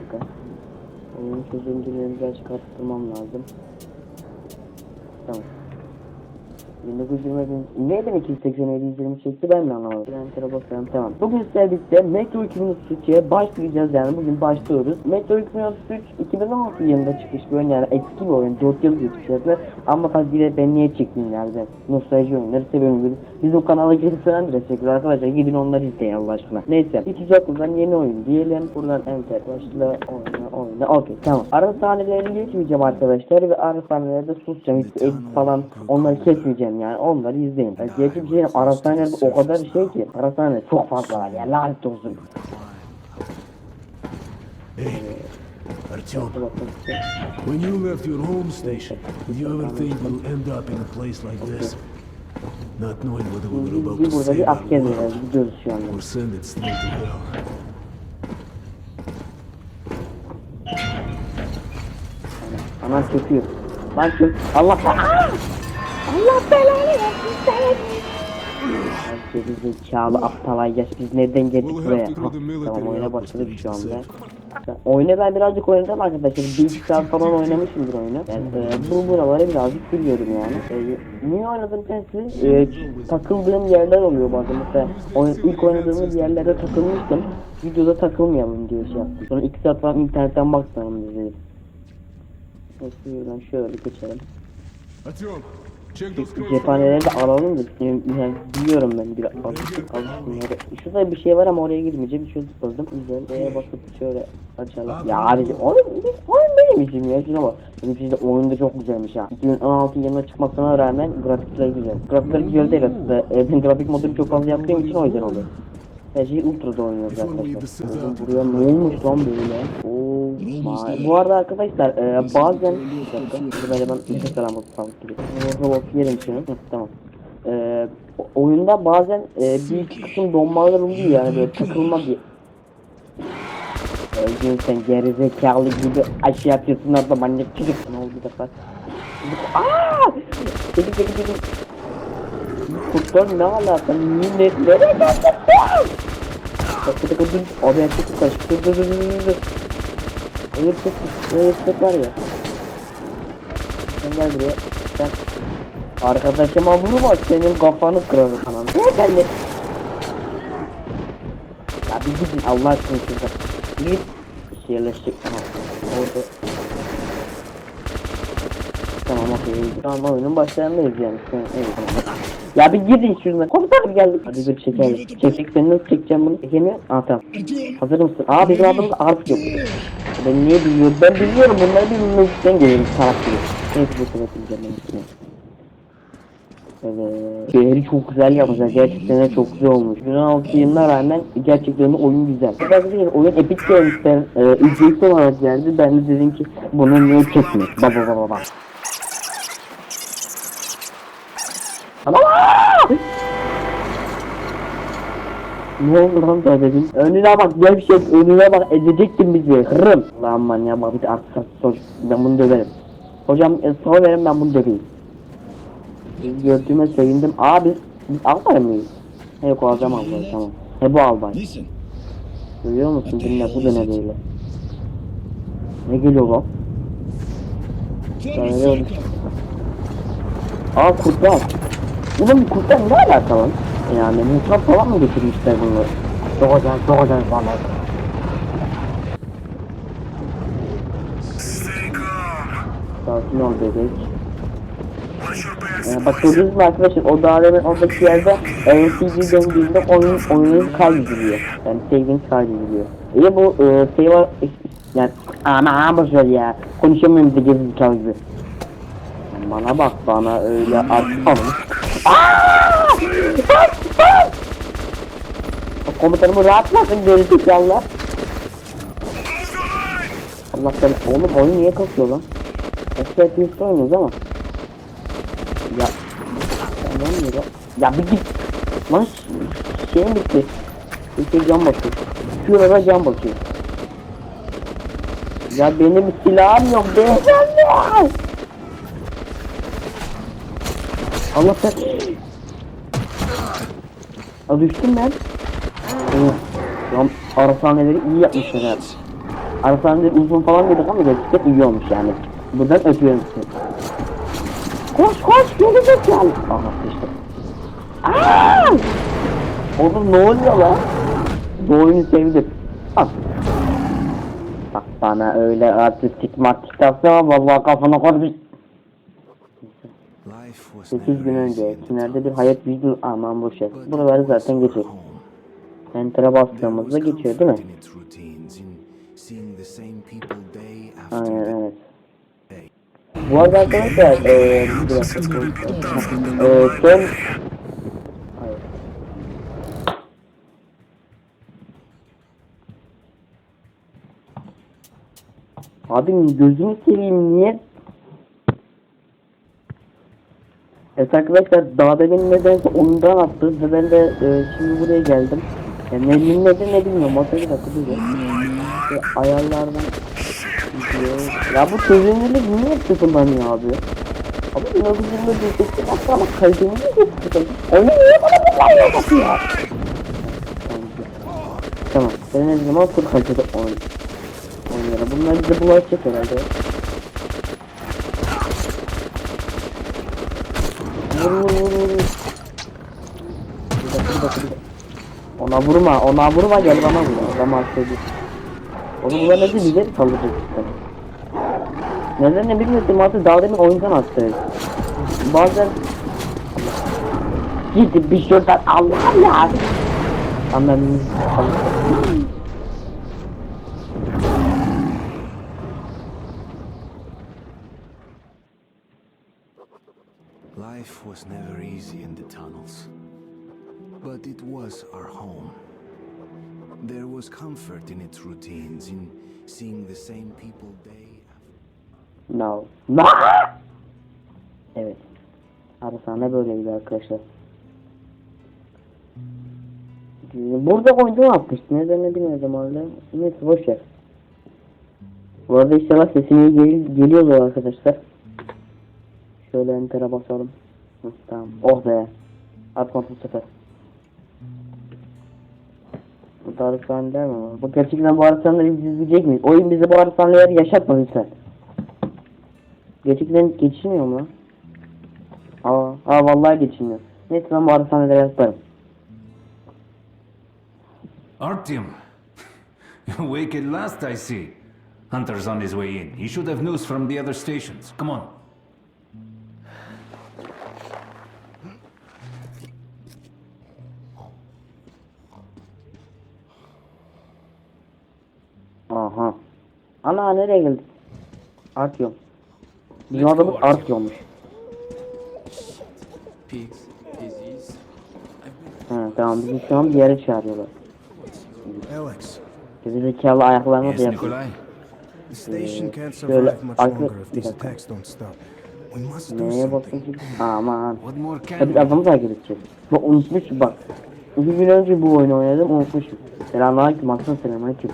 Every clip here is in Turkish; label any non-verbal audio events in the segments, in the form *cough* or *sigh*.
dakika. Oyun çözümcülerini birazcık arttırmam lazım. Tamam. 1920 bin... Neden 287 120 çekti ben de anlamadım. Enter'a bakalım tamam. Bugün sizlerle birlikte Metro 2033'e başlayacağız yani bugün başlıyoruz. Metro 2033 2016 yılında çıkmış bir oyun yani eski bir oyun 4 yıl geçmiş ama tabii bir de ben niye çektim ben nostalji oyunları seviyorum. Biz- Bizim kanala gelip falan da çekiyor arkadaşlar gidin onları izleyin Allah aşkına. Neyse hiç uzatmadan yeni oyun diyelim. Buradan enter başla oyna oyna okey tamam. Ara sahnelerini geçmeyeceğim arkadaşlar ve ara sahnelerde susacağım hiç edit falan onları kesmeyeceğim yani onları izleyin. Yani gerçi bir şey diyeyim, ara sahnelerde o kadar şey ki ara sahne çok fazla var ya lanet olsun. Artyom, Dur bakayım. when you left your home station, did you ever think you'll end up in a place like this? Not knowing whether we were about to bir our asker world or send it straight to hell. Aman çöküyor. Lan çök. Allah! Allah belanı versin seni. Geri zekalı aptal ayyaş biz nereden geldik buraya? Ha, tamam oyuna başladık şu anda. Oyuna ben birazcık oynadım arkadaşlar. Bir iki saat falan oynamışımdır oyunu. E, bu buraları birazcık biliyorum yani. E, niye oynadım ben size? E, takıldığım yerler oluyor bazen. Mesela oyun, ilk oynadığımız yerlerde takılmıştım. Videoda takılmayalım diye şey yaptım. Sonra iki saat falan internetten baktım diziyi. Şuradan şöyle geçelim. Artyom, Cephaneleri de alalım da yani, yani biliyorum ben bir alıştık alıştım Şurada bir şey var ama oraya girmeyeceğim. Şöyle tıkladım. Güzel. D'ye basıp şöyle açalım. Ya abi oyun, oyun benim işim ya. Şuna bak. Benim için de oyun da çok güzelmiş ha. 2016 yılına çıkmasına rağmen grafikler güzel. Grafikler güzel değil aslında. E, ben grafik modunu çok fazla yaptığım için o yüzden oluyor. Her şeyi ultra'da oynuyoruz arkadaşlar. Buraya ne olmuş lan böyle? Oo, Bu arada arkadaşlar e, bazen bir dakika. Böyle ben alamam sağlık gibi. Robot yerim şunu. Hı, tamam. E, oyunda bazen e, bir iki kısım donmalar oluyor yani böyle takılma bir Öldün sen gerizekalı gibi aşı yapıyorsun orada manyak çocuk. Ne oldu bir dakika? Aaa! Çekil çekil çekil. Kurtlar ne alaka? Niye nereye geldin? Bak bir dakika dur. Abi erkek kaç. Dur dur dur dur dur. Öyle çok var ya. Sen gel buraya. Sen Arkadaşıma vurma senin kafanı kırarım anam. Ne geldi? Ya bir gidin Allah aşkına şurada. Git. Tamam. Orada. Tamam okey. Tamam oyunun başlarındayız yani. Evet, tamam. Ya bir gidin şuradan. Komutanım geldik. Hadi bir çekelim. Çekecek seni nasıl çekeceğim bunu? Çekemiyor. Aa tamam. Hazır mısın? Aa bizim adımız Arp yok. Ben niye biliyorum? Ben biliyorum bunları bir müzikten geliyorum. Taraf gibi. Neyse bu sefer bileceğim ben üstüne. Evet. Şehri çok güzel yapmışlar. Gerçekten de çok güzel olmuş. 2016 yılına rağmen gerçekten de oyun güzel. Fakat değil, oyun Epic Games'ten e, ücretsiz olarak geldi. Ben de dedim ki bunu niye çekmiyor? Baba baba baba. Ama Ne oldu lan dedim. Önüne bak gevşek önüne bak ezecektin bizi. Hırrım. Lan man ya bak bir de artık artık ben bunu döverim. Hocam e, sağ verin ben bunu döveyim. Gördüğüme sevindim. Abi biz albay mıyız? He yok adam albay tamam. He bu albay. Görüyor musun dinle bu da ne böyle. Ne geliyor lan? Aa kurtlar. Ulan kurtlar ne alaka lan? Yani mutlak falan mı getirmişler bunları? Doğacan doğacan falan. Sakin ol bebek. Ee, bak gördünüz mü arkadaşlar o dağların oradaki yerde LCD döndüğünde oyun oyunun kaydediliyor. Yani save'iniz kaydediliyor. İyi bu e, şey var yani ama boşver ya konuşamıyorum da gerizekalı gibi. Bana bak bana öyle atma. Komutanımı rahatlasın gerizekalılar. Allah sen oğlum oyun niye kasıyor lan? FPS oynuyoruz ama. Ya. Oluyor lan? Ya bir git. Lan şeyim bitti. Bir şey can bakıyor. Şurada. Ya benim silahım yok beyefendi. Allah sen. Aa düştüm ben. Oh. Lan arashaneleri iyi yapmışlar abi. Arasında uzun falan dedik ama gerçekten iyi olmuş yani. Buradan öpüyorum sizi. Koş koş gelecek yani. Aha işte. Aa! Oğlum ne oluyor lan? Bu oyunu sevdim. Bak. Bak bana öyle artistik martistik yapsana vallahi kafana koy bir. Life was 8 never gün önce tünelde bir hayat bildi aman boş ver. Buraları zaten home. Enter'a bastığımızda geçiyor değil mi? Aynen evet. Bu arada arkadaşlar eee son. Abi gözünü seveyim niye? Evet arkadaşlar dağda beni nedense ondan attı ve ben de e, şimdi buraya geldim. E, ne, ne, ne bilmiyorum. Orada bir dakika. İşte ayarlardan gidiyor. Ya bu çözünürlük niye hep sıfırlanıyor abi? Bileyim de bir tek baksana bak kaliteni niye hep sıfırlanıyor? Oyunu niye bana bu kayıyor bakıyor? Tamam. Ben her zaman full kalitede. Oynuyorum. Bunlar bize bulaşacak herhalde. Vur vur vur vur. Dakika bir dakika. Ona vurma, ona vurma gel bana vur. Adam arkaydı. Onu bunlar nasıl saldıracak işte. Neden ne bilmiyorum artık daha demin oyundan attı. Bazen Gidip bir şuradan Allah'ım ya. Anlamınız Life was never easy in the tunnels, but it was our home. There was comfort in its routines, in seeing the same people day after day. No. Evet. Arasane böyleydi arkadaşlar. Burada oyuncu atmıştı. Nedenini bilmedim öyle. Neyse boş ver. Bu arada inşallah sesini gel geliyordur arkadaşlar. Şöyle enter'a basalım. Hı, tamam. Oh be. Atmadı bu sefer. Bu Tarık Sahneler mi var? Bu gerçekten bu Arıkhan'ları biz izleyecek miyiz? Oyun bize bu Arıkhan'ları yaşatma lütfen. Gerçekten geçilmiyor mu? lan? Aa, aa vallahi geçilmiyor. Neyse ben bu Arıkhan'ları yaparım. Artyom, *laughs* awake at last, I see. Hunter's on his way in. He should have news from the other stations. Come on. Ana nereye geldik? Artyom. Bizim adamız disease. He tamam bizi şu an bir yere çağırıyorlar. Alex, Bizi zekalı ayaklarını Yes, da yapıyor. Şöyle bir dakika. Neye bakın something. ki? Aman. Ya biz adamı takip edeceğiz. Bak unutmuşum bak. İki gün önce bu oyunu oynadım unutmuşum. Selamünaleyküm aslan selamünaleyküm.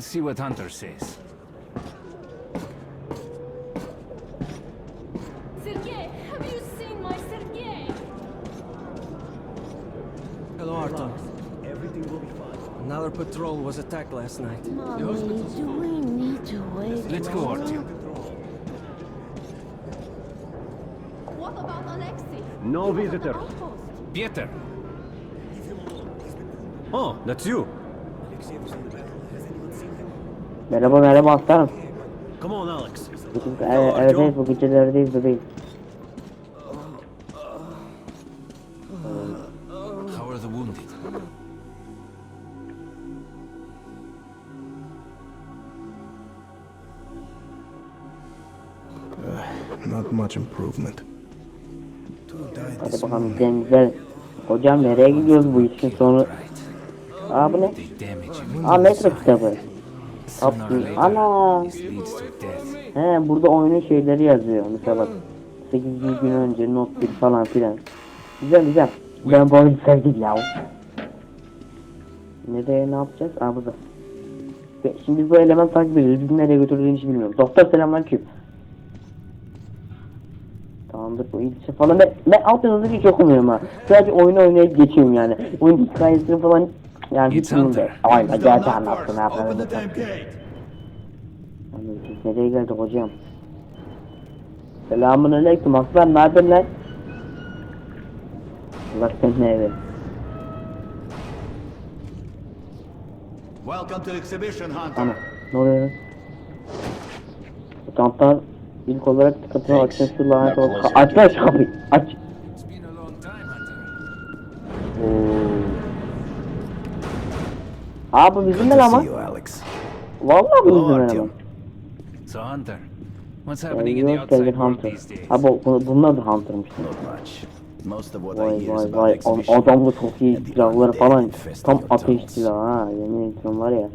Let's see what Hunter says. Sergey, have you seen my Sergey? Hello, Arton. Everything will be fine. Another patrol was attacked last night. Mommy, do we need to wait? Let's go, Artyom. What about Alexei? No visitors. Outpost. Pieter, Oh, that's you. Merhaba merhaba aslanım. Come on, Alex. Bugün, evet, evet evet bu gecelerdeyiz bebeğim. how are the wounded? Not much improvement. Hadi bakalım denize. Hocam nereye gidiyoruz bu işin sonu? Aa bu ne? Aa metro kitabı. Ana. He burada oyunun şeyleri yazıyor. Mesela bak 8 gün önce not 1 falan filan. Güzel güzel. Ben bu oyunu sevdim ya. Nereye ne yapacağız? Aa burada. Şimdi bu element takip ediyoruz. Bizi nereye götürdüğünü hiç bilmiyorum. Doktor selamünaleyküm. Tamamdır bu ilçe falan. Ben, ben alt yazıları hiç okumuyorum ha. Sadece oyunu oynayıp geçiyorum yani. Oyun hikayesini falan Yani It's hiç Hunter. Aynen gerçi gate. Yani biz nereye geldik hocam? Selamun aleyküm aslan ne haber lan? Allah senin evi. Welcome to the exhibition, Ana Hunter. ne oluyor? Mutantlar ilk olarak dikkatini açın şu lanet olsun. Aç lan şu kapıyı aç. It's been a long time, Hunter. Oo. Aa bu bizim you, Alex. Vallahi bu Hello, bizim Artyom. eleman. So, Hunter, what's happening in the outside world Hunter. these days? Ha bu, bu bunun adı Hunter'mış. Not much. Most of what I Vay vay vay the Ad- exhibition. adamlı çok iyi silahları falan tam ateş silahı ha yemin ediyorum var ya.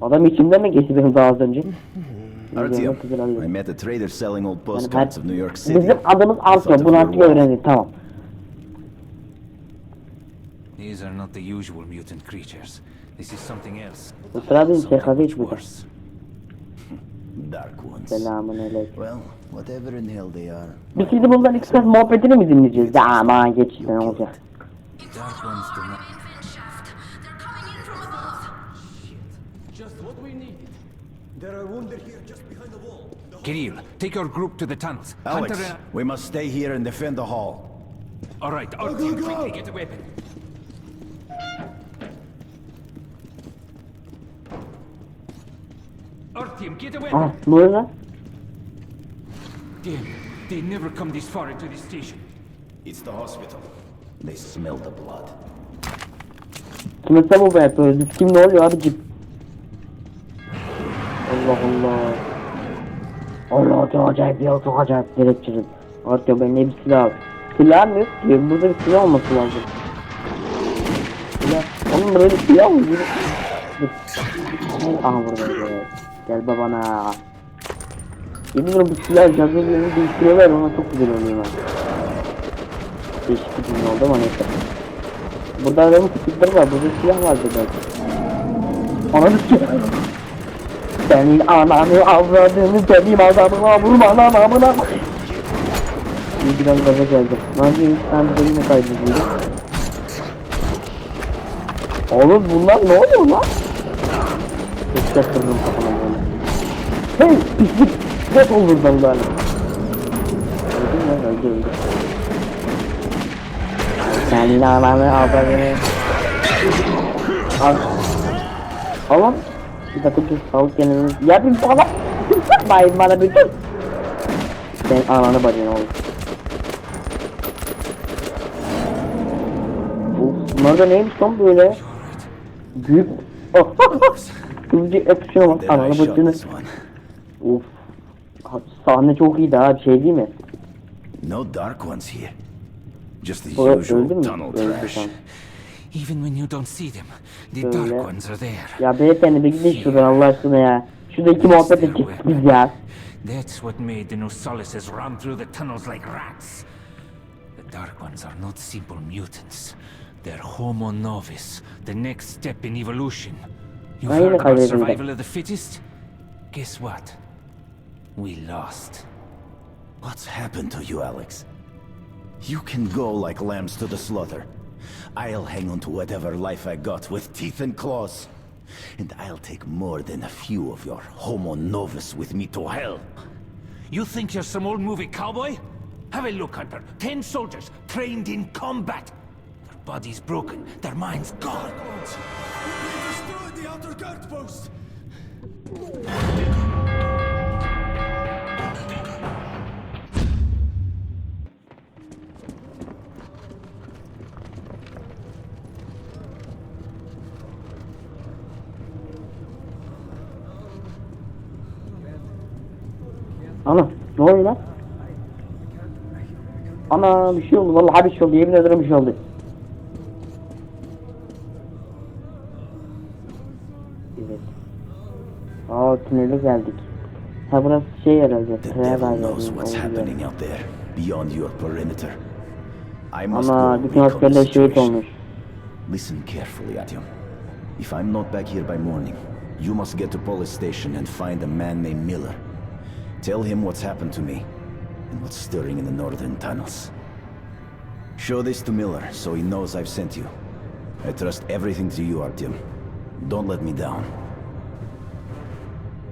Adam içimden mi geçti benim daha az önce? *laughs* Artyom, I met a trader selling old postcards of New York City. Bizim adımız Artyom bunu artık öğrendik tamam. Not the usual mutant creatures. This is something else. Bu sıra bizim Something şakada much hiç burada. worse. *laughs* Dark ones. Well, whatever in hell they are. Biz şimdi bundan iki saat muhabbetini mi dinleyeceğiz? Ya aman geç işte ne olacak. Dark ones do not. They're coming in from above. There are wounded here just behind the wall. Kirill, take your group to the tunnels. Alex, Hunter, uh, we must stay here and defend the hall. all right, Artyom, quickly get a weapon. Artyom, get a weapon. Aa ne oluyor lan? Damn, they never come this far into the station. It's the hospital. They smell the blood. Kime bu yapıyoruz? Biz kim ne oluyor abicim? Allah Allah. Allah çok acayip ya çok acayip gerekçirim. Artıyor ben ne bir silah al. Silah mı yok ki? Burada bir silah olması lazım. Silah. Oğlum böyle bir silah mı? Aha burada. Gel babana. Yemin ediyorum bu silah cazı yerini değiştiriyorlar ona çok güzel oluyor ben. Değişik bir cümle oldu ama neyse. Burada adamın küçükleri var. Burada silah vardı belki. Ananı sikeyim. Senin ananı avradını benim adamıma vurma lan amına. İyi biraz gaza geldim. Tane de yine kaydedildi. Oğlum bunlar ne oluyor lan? Çok kırdım kafama böyle. Hey pislik. Net ol buradan böyle. Öldü mü? Öldü öldü. Senin ananı avradını. Al. Oğlum. Bir dakika dur. Sağlık yanını. Ya bir falan. *laughs* Bayım bana bir dur. Sen ananı bacını oğlum. Bunlar da neymiş lan böyle? Büyük. *laughs* Kızcı öpüşüne bak. I Ananı shot bacını. this one. Of. Sahne çok iyiydi ha. Bir şey değil mi? No dark ones here. Just the usual tunnel trash. Even when you don't see them, the dark ones are there. Ya beyefendi bir gidin şuradan Allah aşkına ya. Şurada iki muhabbet edeceğiz biz ya. That's what made the Nosalises run through the tunnels like rats. The Dark Ones are not simple mutants. They're Homo Novus, the next step in evolution. You've heard about survival of the fittest? Guess what? We lost. What's happened to you, Alex? You can go like lambs to the slaughter. I'll hang on to whatever life I got with teeth and claws. And I'll take more than a few of your homo novus with me to hell. You think you're some old movie cowboy? Have a look, Hunter. Ten soldiers trained in combat. Their bodies broken, their minds gone. Destroy the outer guard post! Ana ne oluyor lan? Ana bir şey oldu vallahi bir şey oldu yemin ederim bir şey oldu. Tünele geldik. Ha burası şey herhalde. The devil knows what's happening out there, beyond your perimeter. I must Ama go bütün askerler şehit olmuş. Listen carefully, Atyom. If I'm not back here by morning, you must get to police station and find a man named Miller. Tell him what's happened to me and what's stirring in the northern tunnels. Show this to Miller so he knows I've sent you. I trust everything to you, Artyom. Don't let me down.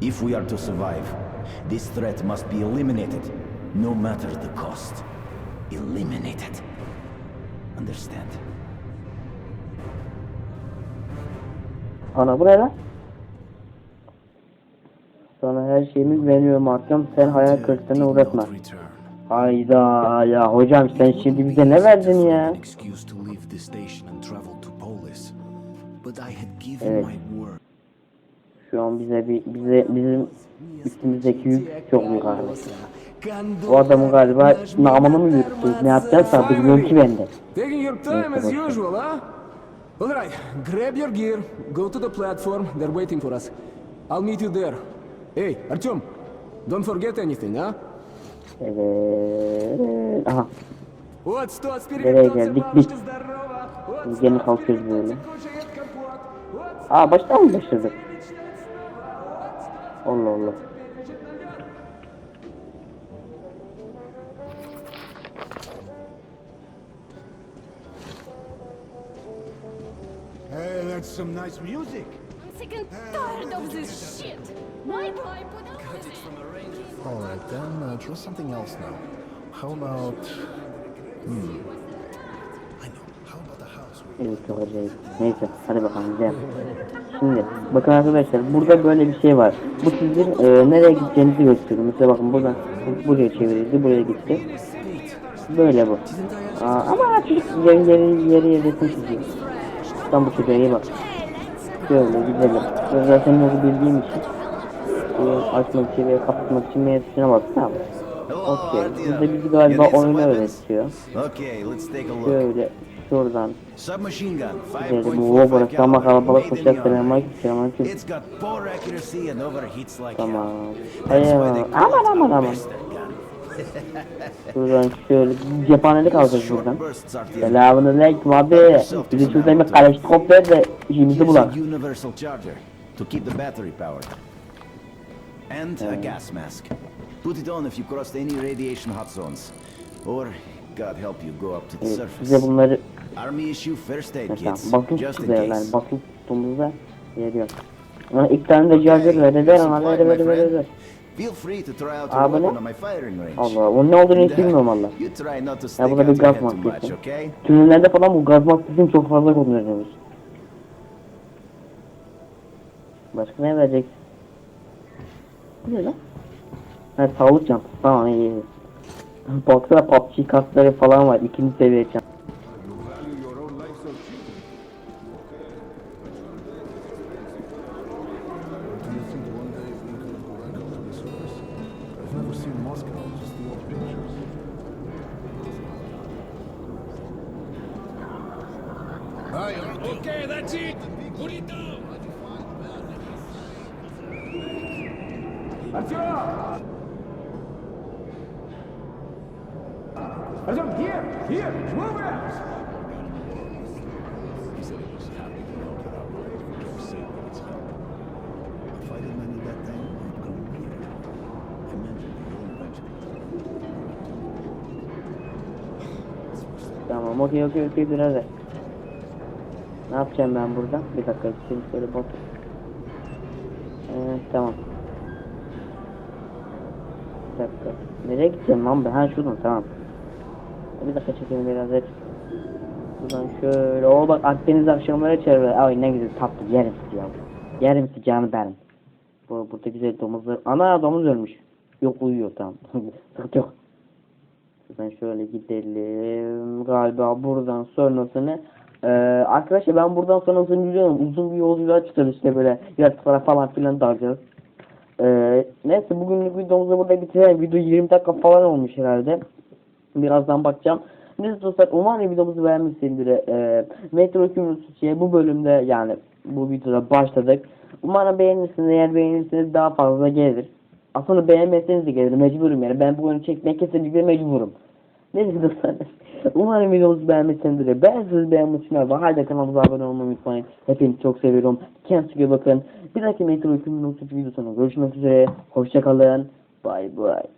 If we are to survive, this threat must be eliminated, no matter the cost. Eliminated. Understand? Ana bu ne lan? Sana her şeyimi veriyorum Artyom. Sen hayal kırıklığına uğratma. Hayda ya hocam sen şimdi bize ne verdin ya? An excuse to leave the station and travel to Polis. But I had given Evet. Şu an bize bir bize bizim üstümüzdeki yük çok büyük arkadaşlar. Bu adamı galiba namını mı yürüttünüz ne yapacaksa bilmiyorum ki bende. Taking your time as usual, ha? All right, grab your gear, go to the platform, they're waiting for us. I'll meet you there. Hey, Artyom, don't forget anything, ha? Evet. Aha. Nereye geldik biz? Yeni kalkıyoruz böyle. Aa baştan mı başladık? Allah Allah. Hey, that's some nice music. I'm sick and tired of this shit. Why do I put up with it? Alright, then uh, try something else now. How about. Hmm. Evet çok acayip. Neyse hadi bakalım gidelim. Şimdi bakın arkadaşlar burada böyle bir şey var. Bu sizin e, nereye gideceğinizi gösteriyor. Mesela bakın buradan bu- buraya çevirildi buraya gitti. Böyle bu. Aa, ama çocuk yeri yeri yeri yeri çiziyor. Tam bu çocuğa iyi bak. Şöyle gidelim. Ben zaten yolu bildiğim için e, açmak için ve kapatmak için meyve tuşuna bak tamam. Hello, Okey. Burada bizi galiba oyunu öğretiyor. Şöyle şuradan Submachine gun, gidelim. 5.45 Bu burası ama kalabalık and overheats like Tamam. call Aman aman aman. *laughs* Şuradan şöyle cephanelik alacağız buradan. Selamun aleyküm abi. Bizi şuradan bir kaleştikop ver de işimizi Here's bulak. a universal charger to keep the battery powered. And a gas mask. Put it on if you crossed any radiation hot zones. Or, God help you, go up to the Evet, surface. size bunları Army issue first aid mesela kits, basılı just in tutuyor yani case. basılı tuttuğumuzda veriyor. Ama ilk tane de charger ver ver ana ver ver ver ver. Feel free to try out Abi ne? weapon on my firing range. Allah onun ne olduğunu hiç bilmiyorum valla. You try not to Ya stick burada bir out your gaz head too much, maskesi. okay? Tünellerde falan bu gaz maskesini çok fazla kullanıyoruz. Başka ne vereceksin? Bu ne lan? Ha sağlık çantası tamam iyi. iyi. Baksana PUBG kartları falan var ikinci seviye çantası. Seen Moscow, just the old pictures. Okay, that's it. Put it down. Artyom! Artyom, here! Here! Move out! Tamam okey okey okey hadi. Ne yapacağım ben burada? Bir dakika şimdi şöyle bak. Ee, tamam. Bir dakika. Nereye gideceğim lan ben? Ha şuradan tamam. Bir dakika çekelim biraz hep. Buradan şöyle. O bak Akdeniz akşamları çevre. Ay ne güzel tatlı yerim sıcağı. Yerim sıcağını derim. Bu, burada güzel domuzlar. Ana domuz ölmüş. Yok uyuyor tamam. Sıkıntı *laughs* yok. Ben şöyle gidelim. Galiba buradan sonrasını ee, arkadaşlar ben buradan sonrasını biliyorum. Uzun bir yolculuğa çıkarız işte böyle yaratıklara falan filan dalacağız. Ee, neyse bugünlük videomuzu burada bitirelim. Video 20 dakika falan olmuş herhalde. Birazdan bakacağım. Neyse dostlar umarım videomuzu beğenmişsinizdir. Ee, Metro Community bu bölümde yani bu videoda başladık. Umarım beğenirsiniz. Eğer beğenirseniz daha fazla gelir. Aslında beğenmezseniz de gelir. Mecburum yani. Ben bu oyunu çekmeye kesinlikle mecburum. *laughs* Neyse dostlar. Umarım videomuzu beğenmişsinizdir. Beğendiyseniz beğenmeyi unutmayın. Halde kanalımıza abone olmayı unutmayın. Hepinizi çok seviyorum. Kendinize bakın. Bir dahaki Metro Community videosunda görüşmek üzere. Hoşçakalın. Bye bye.